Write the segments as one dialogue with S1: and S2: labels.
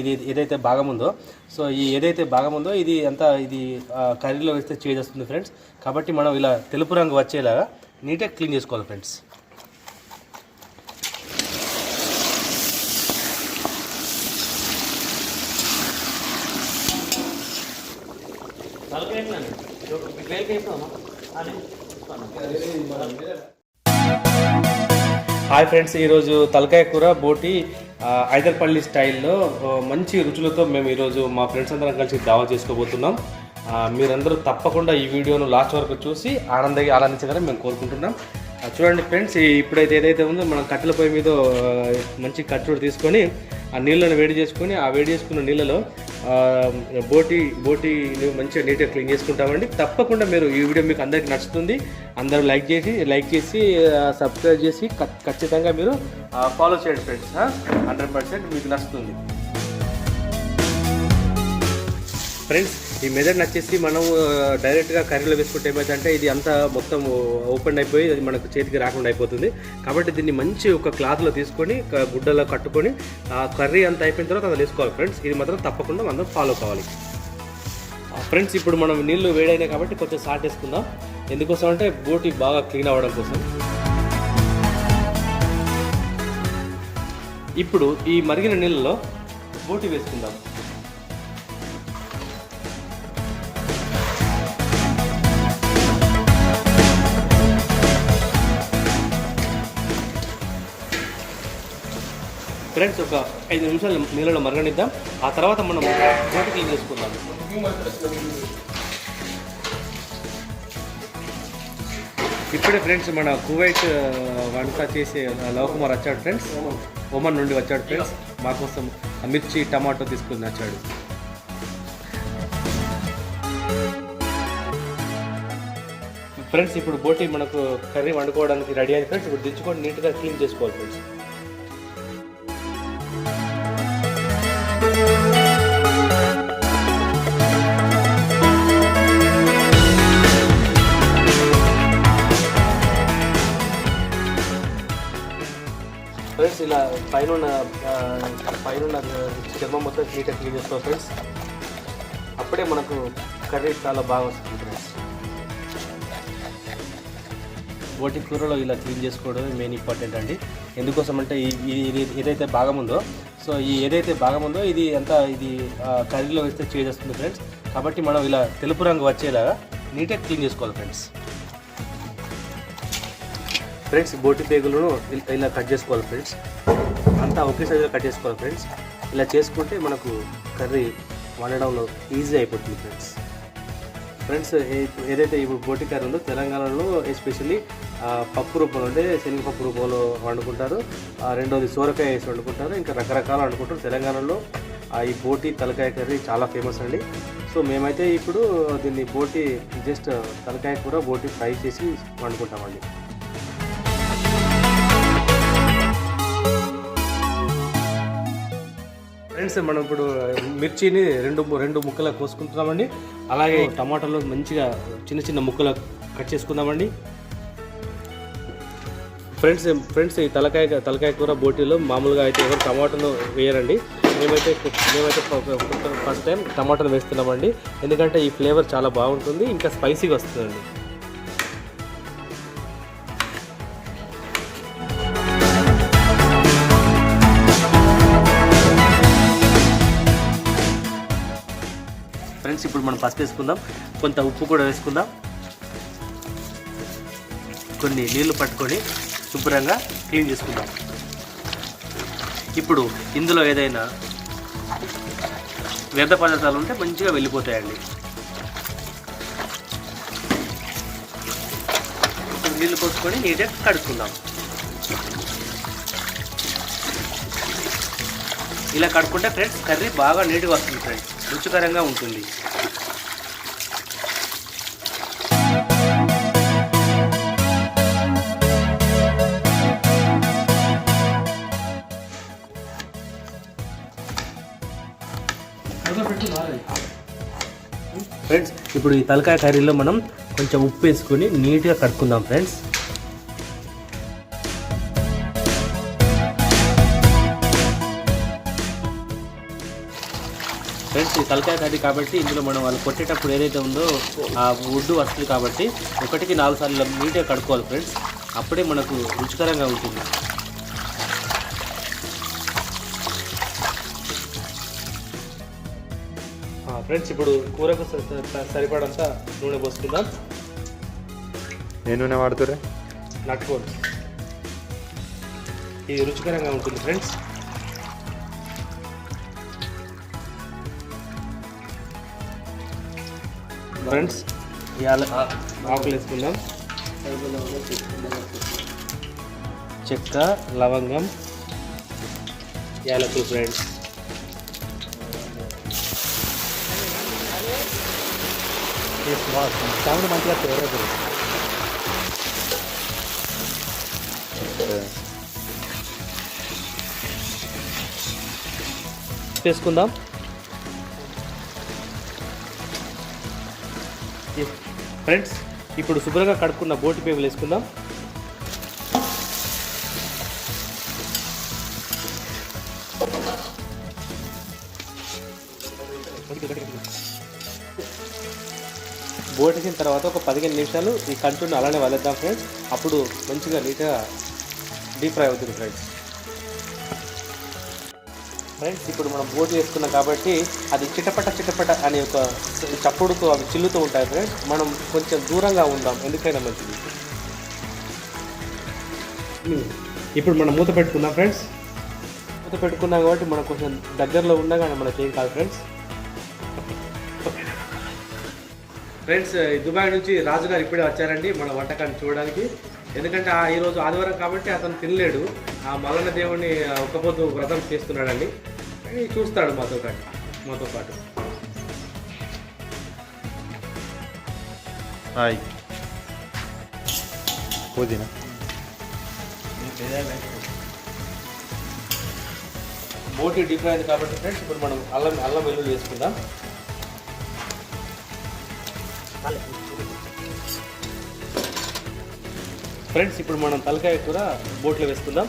S1: ఇది ఏదైతే భాగం ఉందో సో ఈ ఏదైతే భాగం ఉందో ఇది అంతా ఇది కర్రీలో వేస్తే చేస్తుంది ఫ్రెండ్స్. కాబట్టి మనం ఇలా తెలుపు రంగు వచ్చేలాగా నీట్గా క్లీన్ చేసుకోవాలి ఫ్రెండ్స్. హాయ్ ఫ్రెండ్స్ ఈరోజు తలకాయ కూర బోటి హైదర్పల్లి ఐదర్పల్లి స్టైల్లో మంచి రుచులతో మేము ఈరోజు మా ఫ్రెండ్స్ అందరం కలిసి దావా చేసుకోబోతున్నాం. మీరందరూ తప్పకుండా ఈ వీడియోను లాస్ట్ వరకు చూసి ఆనందంగా ఆనందించాలని మేము కోరుకుంటున్నాం. చూడండి ఫ్రెండ్స్ ఇప్పుడైతే ఏదైతే ఉందో మనం కట్టెల పొయ్యి మీద మంచి కట్టుడు తీసుకొని ఆ నీళ్ళను వేడి చేసుకొని ఆ వేడి చేసుకున్న నీళ్ళలో బోటి బోటి మంచిగా నీట్గా క్లీన్ చేసుకుంటామండి. తప్పకుండా మీరు ఈ వీడియో మీకు అందరికి నచ్చుతుంది. అందరూ లైక్ చేసి లైక్ చేసి సబ్స్క్రైబ్ చేసి ఖచ్చితంగా మీరు ఫాలో చేయండి ఫ్రెండ్స్. హండ్రెడ్ పర్సెంట్ మీకు నచ్చుతుంది. ఫ్రెండ్స్ ఈ మెథడ్ వచ్చేసి మనం డైరెక్ట్గా కర్రీలో వేసుకుంటే ఏమైందంటే ఇది అంతా మొత్తం ఓపెన్ అయిపోయి అది మనకు చేతికి రాకుండా అయిపోతుంది. కాబట్టి దీన్ని మంచి ఒక క్లాత్లో తీసుకొని గుడ్డలో కట్టుకొని ఆ కర్రీ అంతా అయిపోయిన తర్వాత అది వేసుకోవాలి ఫ్రెండ్స్ ఇది మాత్రం తప్పకుండా మనం ఫాలో కావాలి. ఫ్రెండ్స్ ఇప్పుడు మనం నీళ్ళు వేడైనాయి కాబట్టి కొంచెం సాల్ట్ వేసుకుందాం. ఎందుకోసం అంటే బోటి బాగా క్లీన్ అవ్వడం కోసం. ఇప్పుడు ఈ మరిగిన నీళ్ళలో బోటి వేసుకుందాం. ఫ్రెండ్స్ ఒక ఐదు నిమిషాలు నీళ్ళలో మరగనిద్దాం. ఆ తర్వాత మనం బోటి క్లీన్ చేసుకుందాం. ఇప్పుడే ఫ్రెండ్స్ మన కువైట్ వంట చేసే లవకుమార్ వచ్చాడు ఫ్రెండ్స్ ఒమన్ నుండి వచ్చాడు ఫ్రెండ్స్ మా కోసం మిర్చి టమాటో తీసుకుని వచ్చాడు. ఫ్రెండ్స్ ఇప్పుడు బోటి మనకు కర్రీ వండుకోవడానికి రెడీ అయింది ఫ్రెండ్స్ ఇప్పుడు దించుకొని నీట్గా క్లీన్ చేసుకోవాలి ఫ్రెండ్స్ ఫ్రెండ్స్ ఇలా పైన పైన చర్మం మొత్తం నీట్గా క్లీన్ చేసుకోవాలి ఫ్రెండ్స్. అప్పుడే మనకు కర్రీ చాలా బాగా వస్తుంది ఫ్రెండ్స్. బోటి కూరలో ఇలా క్లీన్ చేసుకోవడం మెయిన్ ఇంపార్టెంట్ అండి. ఎందుకోసం అంటే ఇది ఏదైతే భాగం ఉందో సో ఈ ఏదైతే భాగం ఉందో ఇది అంతా ఇది కర్రీలో వేస్తే చేస్తుంది ఫ్రెండ్స్. కాబట్టి మనం ఇలా తెలుపు రంగు వచ్చేలాగా నీట్గా క్లీన్ చేసుకోవాలి ఫ్రెండ్స్. ఫ్రెండ్స్ బోటి పేగులను ఇలా కట్ చేసుకోవాలి ఫ్రెండ్స్. అంతా ఒకే సైజులో కట్ చేసుకోవాలి ఫ్రెండ్స్. ఇలా చేసుకుంటే మనకు కర్రీ వండడంలో ఈజీ అయిపోతుంది ఫ్రెండ్స్. ఫ్రెండ్స్ ఏ- ఏదైతే ఇప్పుడు బోటి కర్రీ ఉందో తెలంగాణలో ఎస్పెషల్లీ పప్పు రూపంలో అంటే శనగపప్పు రూపంలో వండుకుంటారు. రెండోది సోరకాయ వేసి వండుకుంటారు. ఇంకా రకరకాలు వండుకుంటారు. తెలంగాణలో ఆ, ఈ బోటి తలకాయ కర్రీ చాలా ఫేమస్ అండి. సో మేమైతే ఇప్పుడు దీన్ని బోటి జస్ట్ తలకాయ కూర బోటి ఫ్రై చేసి వండుకుంటామండి. ఫ్రెండ్స్ మనం ఇప్పుడు మిర్చిని రెండు రెండు ముక్కలు కోసుకుంటున్నామండి. అలాగే టమాటాలు మంచిగా చిన్న చిన్న ముక్కలు కట్ చేసుకుందామండి. ఫ్రెండ్స్ ఫ్రెండ్స్ ఈ తలకాయ తలకాయ కూర బోటీలో మామూలుగా అయితే ఎవరు టమాటాను వేయరండి. మేమైతే మేమైతే ఫస్ట్ టైం టమాటాను వేస్తున్నామండి. ఎందుకంటే ఈ ఫ్లేవర్ చాలా బాగుంటుంది ఇంకా స్పైసీగా వస్తుందండి. ఇప్పుడు మనం పసుపు వేసుకుందాం. కొంత ఉప్పు కూడా వేసుకుందాం. కొన్ని నీళ్ళు పట్టుకొని శుభ్రంగా క్లీన్ చేసుకుందాం. ఇప్పుడు ఇందులో ఏదైనా వ్యర్థ పదార్థాలు ఉంటే మంచిగా వెళ్ళిపోతాయండి. నీళ్ళు పోసుకొని నీట్గా కడుక్కుందాం. ఇలా కడుక్కుంటే ఫ్రెండ్స్ కర్రీ బాగా నీట్గా వస్తుంది ఫ్రెండ్స్. రుచికరంగా ఉంటుంది. ఫ్రెండ్స్. ఇప్పుడు ఈ తలకాయ కర్రీలో మనం కొంచెం ఉప్పు వేసుకొని నీట్గా కడుక్కుందాం ఫ్రెండ్స్. ఫ్రెండ్స్ ఈ తలకాయ కర్రీ కాబట్టి ఇందులో మనం వాళ్ళు కొట్టేటప్పుడు ఏదైతే ఉందో ఆ వుడ్ వస్తుంది కాబట్టి ఒకటికి నాలుగు సార్లు నీట్గా కడుక్కోవాలి ఫ్రెండ్స్. అప్పుడే మనకు రుచికరంగా ఉంటుంది. ఫ్రెండ్స్ ఇప్పుడు కూరకు సరిపడంత నూనె పోసుకుందాం.
S2: ఏ నూనె వాడుతురే
S1: నట్టుకోండి ఇది రుచికరంగా ఉంటుంది ఫ్రెండ్స్ ఫ్రెండ్స్ ఇవాళ ఆకులు వేసుకుందాం. చెక్క లవంగం యాలకులు ఫ్రెండ్స్
S2: సౌండ్ మంచిగా తేరదు
S1: వేసుకుందాం ఫ్రెండ్స్ ఇప్పుడు శుభ్రంగా కడుక్కున్న బోటి పేగులు వేసుకుందాం. బోటేసిన తర్వాత ఒక పదిహేను నిమిషాలు ఈ కంచుని అలానే వదిలేద్దాం ఫ్రెండ్స్. అప్పుడు మంచిగా నీట్గా డీప్ ఫ్రై అవుతుంది ఫ్రెండ్స్. ఫ్రెండ్స్ ఇప్పుడు మనం బోట్ చేసుకున్నాం కాబట్టి అది చిటపట చిటపట అనే ఒక చప్పుడుతో అవి చిల్లుతూ ఉంటాయి ఫ్రెండ్స్. మనం కొంచెం దూరంగా ఉందాం ఎందుకైనా మంచిది. ఇప్పుడు మనం మూత పెట్టుకుందాం ఫ్రెండ్స్. మూత పెట్టుకున్నాం కాబట్టి మనం కొంచెం దగ్గరలో ఉన్నా కానీ మనకి ఏం కాదు ఫ్రెండ్స్. ఫ్రెండ్స్ దుబాయ్ నుంచి రాజు గారు ఇప్పుడే వచ్చారండి మన వంటకాన్ని చూడడానికి. ఎందుకంటే ఆ ఈరోజు ఆదివారం కాబట్టి అతను తినలేడు. ఆ మల్లన్న దేవుని ఒక్కపోతు వ్రతం చేస్తున్నాడండి. చూస్తాడు మాతో పాటు మాతో పాటు.
S2: హాయ్. పుదీనా.
S1: అయింది కాబట్టి ఫ్రెండ్స్ ఇప్పుడు మనం అల్లం అల్లం వెల్లుల్లి వేసుకుందాం. ఫ్రెండ్స్ ఇప్పుడు మనం తలకాయ కూర బోట్లో వేసుకుందాం.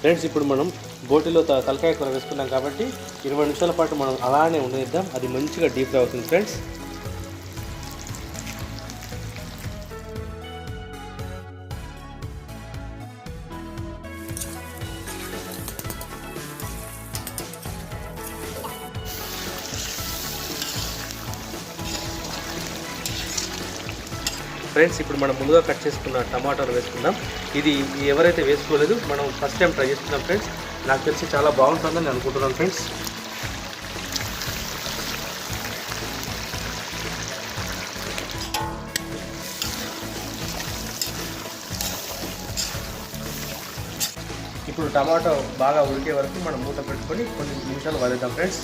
S1: ఫ్రెండ్స్ ఇప్పుడు మనం బోటిలో త- తలకాయ కూర వేసుకున్నాం కాబట్టి ఇరవై నిమిషాల పాటు మనం అలానే ఉండనిద్దాం. అది మంచిగా డీప్ అవుతుంది ఫ్రెండ్స్ ఫ్రెండ్స్ ఇప్పుడు మనం ముందుగా కట్ చేసుకున్న టమాటాలు వేసుకుందాం. ఇది ఎవరైతే వేసుకోలేదు మనం ఫస్ట్ టైం ట్రై చేస్తున్నాం ఫ్రెండ్స్. నాకు తెలిసి చాలా బాగుంటుందని నేను అనుకుంటున్నాను ఫ్రెండ్స్. ఇప్పుడు టమాటో బాగా ఉడికే వరకు మనం మూత పెట్టుకొని కొన్ని నిమిషాలు వదిలేద్దాం ఫ్రెండ్స్.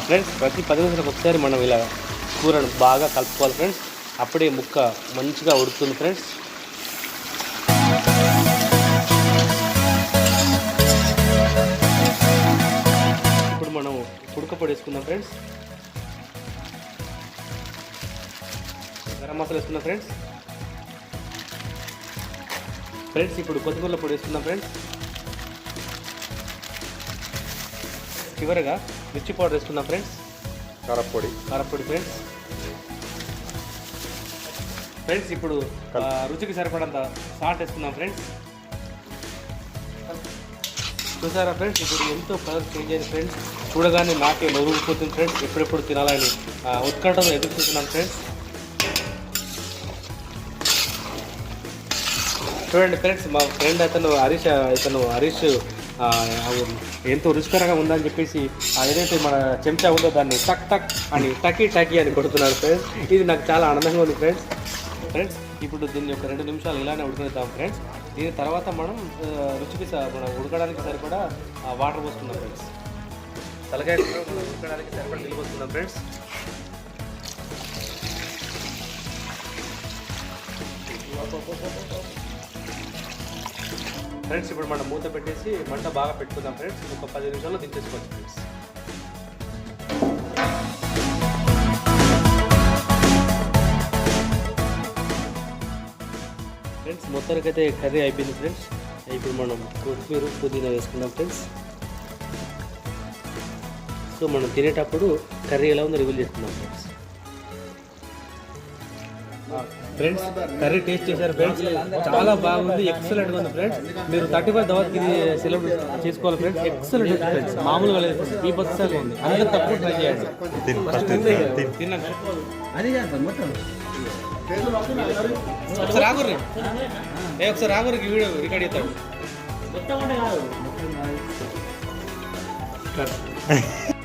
S1: ఫ్రెండ్స్ ప్రతి పది నిమిషాలకు ఒకసారి మనం ఇలా కూరను బాగా కలుపుకోవాలి ఫ్రెండ్స్ అప్పుడే ముక్క మంచిగా ఉడుతుంది ఫ్రెండ్స్ ఇప్పుడు మనం ఉడకపొడి వేసుకుందాం ఫ్రెండ్స్ గరం మసాలా వేసుకుందాం ఫ్రెండ్స్ ఫ్రెండ్స్ ఇప్పుడు కొత్తిమీర పొడి వేసుకుందాం ఫ్రెండ్స్ చివరగా మిర్చి పౌడర్ వేసుకుందాం ఫ్రెండ్స్.
S2: కారపొడి.
S1: కారపొడి ఫ్రెండ్స్. ఫ్రెండ్స్ ఇప్పుడు రుచికి సరిపడంత సాల్ట్ వేసుకుందాం ఫ్రెండ్స్. చూసారా ఫ్రెండ్స్? ఇప్పుడు ఎంతో కలర్ చేంజ్ అయింది ఫ్రెండ్స్. చూడగానే నాకే నొరుగుపోతుంది ఫ్రెండ్స్. ఎప్పుడెప్పుడు తినాలని ఉత్కంఠతో ఎదురు చూస్తున్నాను ఫ్రెండ్స్. చూడండి ఫ్రెండ్స్ మా ఫ్రెండ్ అతను హరీష్ ఇతను హరీష్ ఎంతో రుచికరంగా ఉందని చెప్పేసి ఏదైతే మన చెంచా ఉందో దాన్ని టక్ టక్ అని టకీ టకీ అని కొడుతున్నారు ఫ్రెండ్స్. ఇది నాకు చాలా ఆనందంగా ఉంది ఫ్రెండ్స్. ఫ్రెండ్స్ ఇప్పుడు దీన్ని ఒక రెండు నిమిషాలు ఇలానే ఉడకనిద్దాం ఫ్రెండ్స్. దీని తర్వాత మనం రుచికి స- మనం ఉడకడానికి సరిపడా వాటర్ పోసుకుందాం ఫ్రెండ్స్. తలకాయ ఉడకడానికి సరిపడా నీళ్ళు పోసుకుందాం ఫ్రెండ్స్. ఫ్రెండ్స్ ఇప్పుడు మనం మూత పెట్టేసి మంట బాగా పెట్టుకుందాం ఫ్రెండ్స్. ఒక పది నిమిషాల్లో దించేసుకోవచ్చు ఫ్రెండ్స్. ఫ్రెండ్స్ మొత్తానికి అయితే కర్రీ అయిపోయింది ఫ్రెండ్స్. ఇప్పుడు మనం కొత్తిమీర పుదీనా వేసుకుందాం ఫ్రెండ్స్. సో మనం తినేటప్పుడు కర్రీ ఎలా ఉందో రివ్యూ చేసుకుందాం ఫ్రెండ్స్. ఫ్రెండ్స్ కర్రీ టేస్ట్ చేశారు ఫ్రెండ్స్. చాలా బాగుంది ఎక్సలెంట్గా ఉంది ఫ్రెండ్స్. మీరు థర్టీ ఫైవ్ దవాకి ఇది సెలబ్రేట్ చేసుకోవాలి ఫ్రెండ్స్. Excellent friends. మామూలుగా లేదు ఈ బస్సాగా ఉంది. అందరూ తక్కువ ట్రై చేయండి.
S2: తిన్ ఫస్ట్ తిన్
S1: తిన్నాక
S3: అది చేస్తాను మొత్తం
S1: ఒకసారి ఆగుర్రి. ఏ ఒకసారి ఆగురికి వీడియో రికార్డ్ చేస్తాడు.
S3: మొత్తం కాదు.